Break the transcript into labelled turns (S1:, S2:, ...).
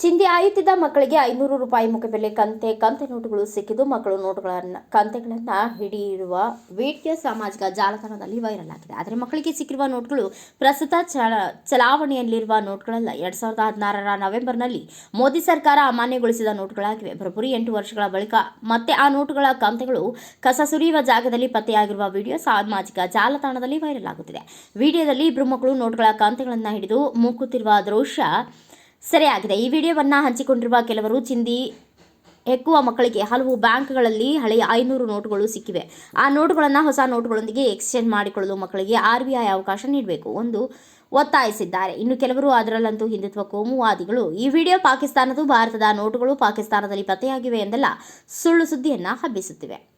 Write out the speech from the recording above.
S1: ಕರೆಯುತ್ತಿದ್ದ ಮಕ್ಕಳಿಗೆ ಐನೂರು ರೂಪಾಯಿ ಮುಖಬೆಲೆ ಕಂತೆ ಕಂತೆ ನೋಟುಗಳು ಸಿಕ್ಕಿದ್ದು ಮಕ್ಕಳು ನೋಟುಗಳನ್ನು, ಕಂತೆಗಳನ್ನು ಹಿಡಿಯಿರುವ ವಿಡಿಯೋ ಸಾಮಾಜಿಕ ಜಾಲತಾಣದಲ್ಲಿ ವೈರಲ್ ಆಗಿದೆ. ಆದರೆ ಮಕ್ಕಳಿಗೆ ಸಿಕ್ಕಿರುವ ನೋಟುಗಳು ಪ್ರಸ್ತುತ ಚಲ- ಚಲಾವಣೆಯಲ್ಲಿರುವ ನೋಟುಗಳಲ್ಲ. ಎರಡು ಸಾವಿರದ ಹದಿನಾರರ ನವೆಂಬರ್ನಲ್ಲಿ ಮೋದಿ ಸರ್ಕಾರ ಅಮಾನ್ಯಗೊಳಿಸಿದ ನೋಟುಗಳಾಗಿವೆ. ಬರೋಬ್ಬರಿ ಎಂಟು ವರ್ಷಗಳ ಬಳಿಕ ಮತ್ತೆ ಆ ನೋಟುಗಳ ಕಂತೆಗಳು ಕಸ ಸುರಿಯುವ ಜಾಗದಲ್ಲಿ ಪತ್ತೆಯಾಗಿರುವ ವಿಡಿಯೋ ಸಾಮಾಜಿಕ ಜಾಲತಾಣದಲ್ಲಿ ವೈರಲ್ ಆಗುತ್ತಿದೆ. ವಿಡಿಯೋದಲ್ಲಿ ಇಬ್ಬರು ಮಕ್ಕಳು ನೋಟುಗಳ ಕಂತೆಗಳನ್ನು ಹಿಡಿದು ಮೂಕುತ್ತಿರುವ ದೃಶ್ಯ ಸೆರೆಯಾಗಿದೆ. ಈ ವಿಡಿಯೋವನ್ನು ಹಂಚಿಕೊಂಡಿರುವ ಕೆಲವರು ಚಿಂದಿ, ಹೆಕ್ಕುವ ಮಕ್ಕಳಿಗೆ ಹಲವು ಬ್ಯಾಂಕ್ಗಳಲ್ಲಿ ಹಳೆಯ ಐನೂರು ನೋಟುಗಳು ಸಿಕ್ಕಿವೆ. ಆ ನೋಟುಗಳನ್ನು ಹೊಸ ನೋಟುಗಳೊಂದಿಗೆ ಎಕ್ಸ್ಚೇಂಜ್ ಮಾಡಿಕೊಳ್ಳಲು ಮಕ್ಕಳಿಗೆ ಆರ್ಬಿಐ ಅವಕಾಶ ನೀಡಬೇಕು ಒಂದು ಒತ್ತಾಯಿಸಿದ್ದಾರೆ. ಇನ್ನು ಕೆಲವರು ಅದರಲ್ಲಂತೂ ಹಿಂದುತ್ವ ಕೋಮುವಾದಿಗಳು. ಈ ವಿಡಿಯೋ ಪಾಕಿಸ್ತಾನದ್ದು, ಭಾರತದ ನೋಟುಗಳು ಪಾಕಿಸ್ತಾನದಲ್ಲಿ ಪತ್ತೆಯಾಗಿವೆ ಎಂದೆಲ್ಲ, ಸುಳ್ಳು ಸುದ್ದಿಯನ್ನು ಹಬ್ಬಿಸುತ್ತಿವೆ.